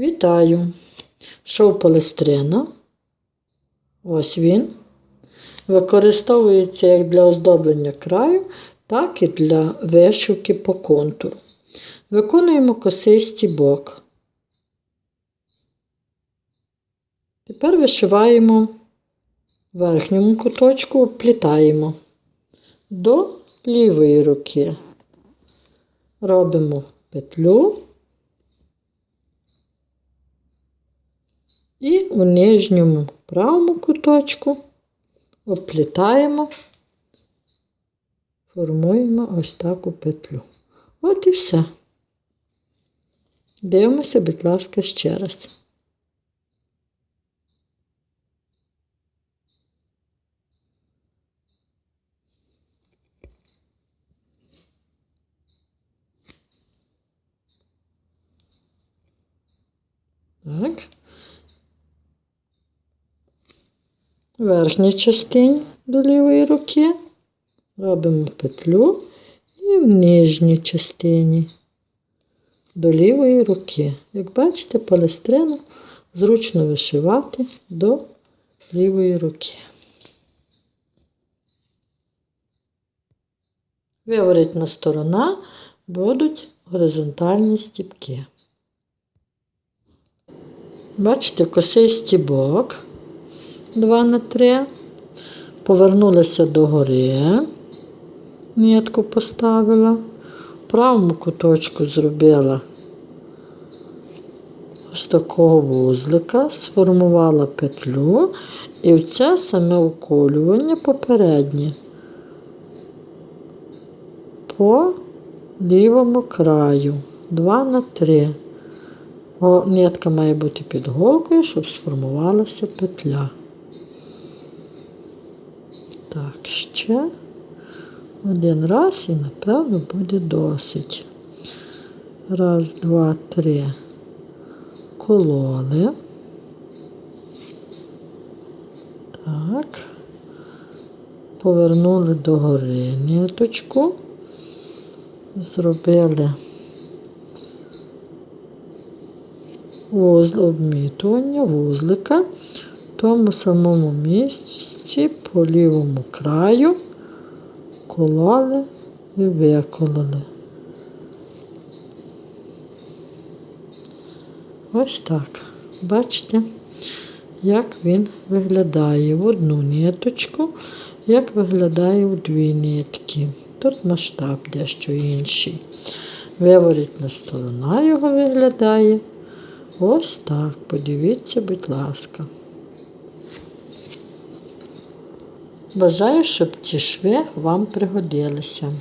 Вітаю! Шов полистрина. Ось він. Використовується як для оздоблення краю, так і для вишивки по контуру. Виконуємо косий стібок. Тепер вишиваємо верхньому куточку, обплітаємо до лівої руки. Робимо петлю. І у нижньому правому куточку обплітаємо, формуємо ось таку петлю. От і все. Дивимося, будь ласка, ще раз. Так. В верхній частині до лівої руки робимо петлю і в нижній частині до лівої руки. Як бачите, палестрину зручно вишивати до лівої руки. Виворітна сторона будуть горизонтальні стіпки. Бачите, косий стібок 2 на 3. Повернулася до гори, нитку поставила, в правому куточку зробила. Ось такого вузлика, сформувала петлю. І в це саме уколювання попереднє. По лівому краю. 2 на 3. О, Нитка має бути під голкою, щоб сформувалася петля. Так, ще один раз і, напевно, буде досить. Раз, два, три. Кололи. Так. Повернули до гори ниточку. Зробили вузл, обмітування вузлика тому самому місці по лівому краю кололи і викололи. Ось так. Бачите, як він виглядає в одну ниточку, як виглядає в дві нитки. Тут масштаб дещо інший. Виворітна сторона його виглядає. Ось так. Подивіться, будь ласка. Бажаю, щоб ці шви вам пригодилися.